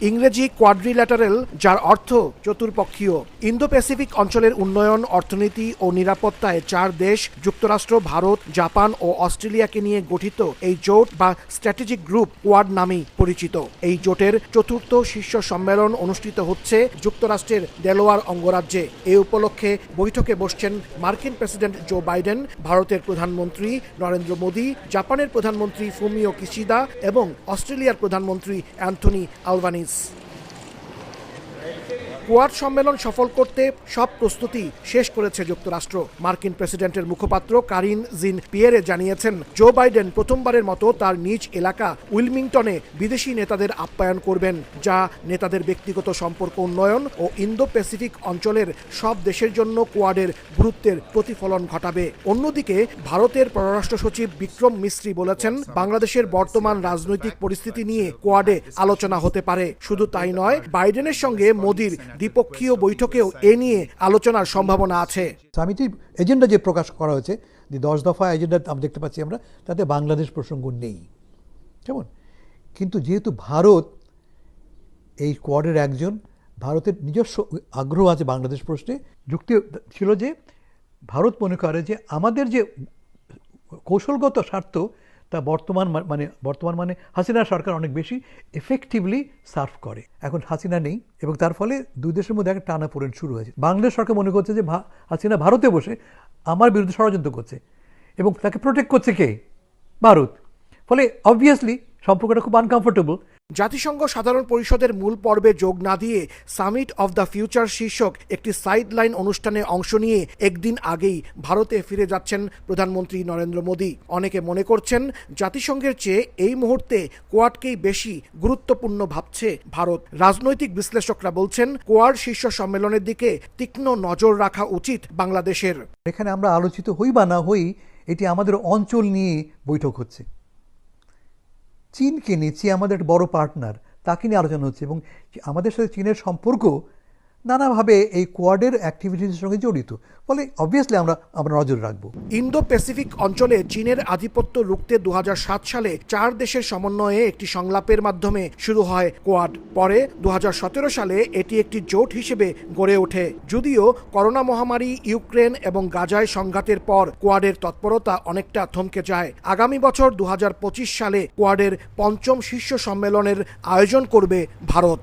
ইংরেজি কোয়াড্রিল্যাটারেল যার অর্থ চতুর্পক্ষীয়। ইন্দো প্যাসিফিক অঞ্চলের উন্নয়ন, অর্থনীতি ও নিরাপত্তায় চার দেশ, যুক্তরাষ্ট্র, ভারত, জাপান ও অস্ট্রেলিয়াকে নিয়ে গঠিত এই জোট বা স্ট্র্যাটেজিক গ্রুপ কোয়াড নামেই পরিচিত। এই জোটের চতুর্থ শীর্ষ সম্মেলন অনুষ্ঠিত হচ্ছে যুক্তরাষ্ট্রের দেলোয়ার অঙ্গরাজ্যে। এ উপলক্ষে বৈঠকে বসছেন মার্কিন প্রেসিডেন্ট জো বাইডেন, ভারতের প্রধানমন্ত্রী নরেন্দ্র মোদী, জাপানের প্রধানমন্ত্রী ফুমিও কিশিদা এবং অস্ট্রেলিয়ার প্রধানমন্ত্রী অ্যান্থনি please. কোয়াড সম্মেলন সফল করতে সব প্রস্তুতি শেষ করেছে যুক্তরাষ্ট্র। মার্কিন প্রেসিডেন্টের মুখপাত্র কারিন জিন পিয়েরে জানিয়েছেন, জো বাইডেন প্রথমবারের মতো তার নিজ এলাকা উইলমিংটনে বিদেশি নেতাদের আপ্যায়ন করবেন, যা নেতাদের ব্যক্তিগত সম্পর্ক উন্নয়ন ও ইন্দো প্যাসিফিক অঞ্চলের সব দেশের জন্য কোয়াডের গুরুত্বের প্রতিফলন ঘটাবে। অন্যদিকে, ভারতের পররাষ্ট্র সচিব বিক্রম মিস্ত্রি বলেছেন, বাংলাদেশের বর্তমান রাজনৈতিক পরিস্থিতি নিয়ে কোয়াডে আলোচনা হতে পারে। শুধু তাই নয়, বাইডেনের সঙ্গে মোদির দ্বিপক্ষীয় বৈঠকেও এ নিয়ে আলোচনার সম্ভাবনা আছে। সামিটির এজেন্ডা যে প্রকাশ করা হয়েছে, যে দশ দফা এজেন্ডা আমরা দেখতে পাচ্ছি আমরা, তাতে বাংলাদেশ প্রসঙ্গ নেই। কেমন? কিন্তু যেহেতু ভারত এই কোয়াডের একজন, ভারতের নিজস্ব আগ্রহ আছে বাংলাদেশ প্রশ্নে, যুক্তি ছিল যে, ভারত মনে করে যে আমাদের যে কৌশলগত স্বার্থ তা বর্তমান মানে বর্তমান মানে হাসিনা সরকার অনেক বেশি এফেক্টিভলি সার্ভ করে। এখন হাসিনা নেই এবং তার ফলে দুই দেশের মধ্যে একটা টানাপোড়েন শুরু হয়েছে। বাংলাদেশ সরকার মনে করছে যে হাসিনা ভারতে বসে আমার বিরুদ্ধে ষড়যন্ত্র করছে এবং তাকে প্রোটেক্ট করছে কে? ভারত। ফলে অবভিয়াসলি সম্পর্কটা খুব আনকমফোর্টেবল জাতিসংঘ সাধারণ পরিষদের মূল পর্বে যোগ না দিয়ে সামিট অফ দ্য ফিউচার শীর্ষক একটি সাইডলাইন অনুষ্ঠানে অংশ নিয়ে একদিন আগেই ভারতে ফিরে যাচ্ছেন প্রধানমন্ত্রী নরেন্দ্র মোদী। অনেকে মনে করছেন জাতিসংঘের চেয়ে এই মুহূর্তে কোয়াডকেই বেশি গুরুত্বপূর্ণ ভাবছে ভারত। রাজনৈতিক বিশ্লেষকরা বলছেন, কোয়াড শীর্ষ সম্মেলনের দিকে তীক্ষ্ণ নজর রাখা উচিত বাংলাদেশের। এখানে আমরা আলোচিত হই বা না হই, এটি আমাদের অঞ্চল নিয়ে বৈঠক হচ্ছে। চীনকে নিয়ে, চীন আমাদের বড় পার্টনার তাকে নিয়ে আলোচনা হচ্ছে এবং আমাদের সাথে চীনের সম্পর্ক নানাভাবে এই কোয়াডের অ্যাক্টিভিটির সঙ্গে জড়িত। ফলে অবভিয়াসলি আমরা আমরা নজর রাখব। ইন্দো প্যাসিফিক অঞ্চলে চীনের আধিপত্য রুখতে দু হাজার সাত সালে চার দেশের সমন্বয়ে একটি সংলাপের মাধ্যমে শুরু হয় কোয়াড পরে দু হাজার সতেরো সালে এটি একটি জোট হিসেবে গড়ে ওঠে। যদিও করোনা মহামারী, ইউক্রেন এবং গাজায় সংঘাতের পর কোয়াডের তৎপরতা অনেকটা থমকে যায়। আগামী বছর দু হাজার পঁচিশ সালে কোয়াডের পঞ্চম শীর্ষ সম্মেলনের আয়োজন করবে ভারত।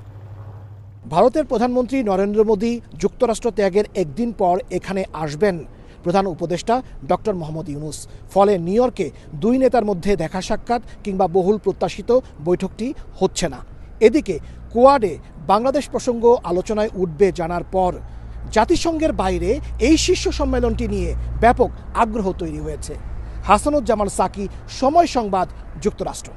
ভারতের প্রধানমন্ত্রী নরেন্দ্র মোদী যুক্তরাষ্ট্র ত্যাগের একদিন পর এখানে আসবেন। প্রধান উপদেষ্টা ডক্টর মোহাম্মদ ইউনুস। ফলে নিউ ইয়র্কে দুই নেতার মধ্যে দেখা সাক্ষাৎ কিংবা বহুল প্রত্যাশিত বৈঠকটি হচ্ছে না। এদিকে কোয়াডে বাংলাদেশ প্রসঙ্গ আলোচনায় উঠবে জানার পর জাতিসংঘের বাইরে এই শীর্ষ সম্মেলনটি নিয়ে ব্যাপক আগ্রহ তৈরি হয়েছে। হাসানুজ্জামান সাকি সময় সংবাদ, যুক্তরাষ্ট্র।